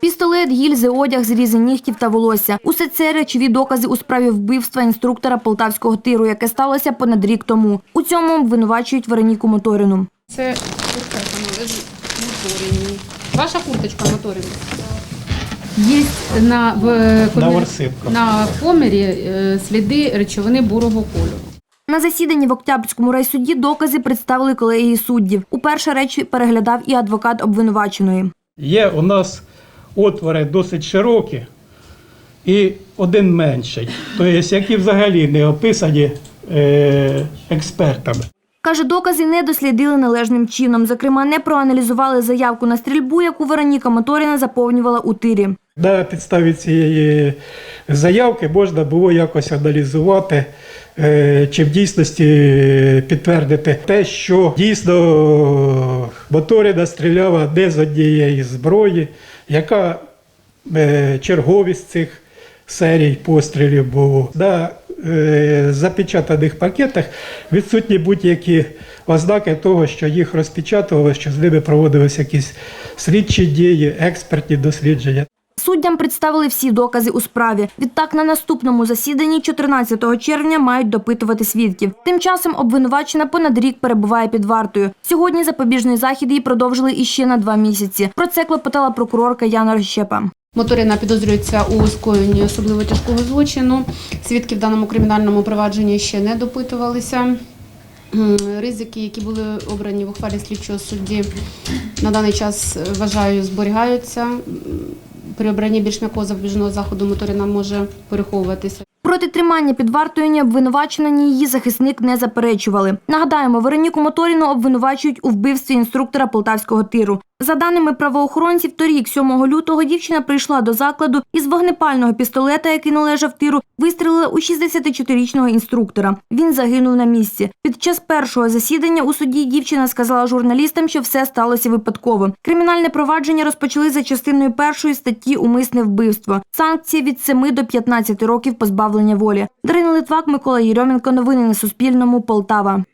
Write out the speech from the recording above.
Пістолет, гільзи, одяг, зрізи нігтів та волосся. Усе це речові докази у справі вбивства інструктора полтавського тиру, яке сталося понад рік тому. У цьому обвинувачують Вероніку Моторину. Це куртка, моторині. Ваша курточка моторина? Є на, в, комір- ворсинках. на комірі е, сліди речовини бурого кольору. На засіданні в Октябрському райсуді докази представили колегії суддів. Уперше речі переглядав і адвокат обвинуваченої. Є у нас отвори досить широкі і один менший, тобто, які взагалі не описані е, експертами. Каже, докази не дослідили належним чином. Зокрема, не проаналізували заявку на стрільбу, яку Вероніка Моторина заповнювала у тирі. На підставі цієї заявки можна було якось аналізувати, чи в дійсності підтвердити те, що дійсно Моторіна стріляла не з однієї зброї, яка е, черговість цих серій пострілів було. На е, запечатаних пакетах відсутні будь-які ознаки того, що їх розпечатували, що з ними проводилися якісь слідчі дії, експертні дослідження. Суддям представили всі докази у справі. Відтак на наступному засіданні 14 червня мають допитувати свідків. Тим часом обвинувачена понад рік перебуває під вартою. Сьогодні запобіжний захід її продовжили іще на два місяці. Про це клопотала прокурорка Яна Рощепа. Моторина підозрюється у скоєнні особливо тяжкого злочину. Свідки в даному кримінальному провадженні ще не допитувалися. Ризики, які були обрані в ухвалі слідчого судді, на даний час вважаю зберігаються. При обранні більш м'якого запобіжного заходу моторина може переховуватися. Проти тримання під вартою ні обвинувачена, ні її захисник не заперечували. Нагадаємо, Вероніку Моторіну обвинувачують у вбивстві інструктора полтавського тиру. За даними правоохоронців, торік, 7 лютого, дівчина прийшла до закладу із вогнепального пістолета, який належав тиру, вистрілила у 64-річного інструктора. Він загинув на місці. Під час першого засідання у суді дівчина сказала журналістам, що все сталося випадково. Кримінальне провадження розпочали за частиною першої статті Умисне вбивство. Санкції від 7 до 15 років позбавлення волі. Дарина Литвак, Микола Єрьоменко. Новини на Суспільному. Полтава.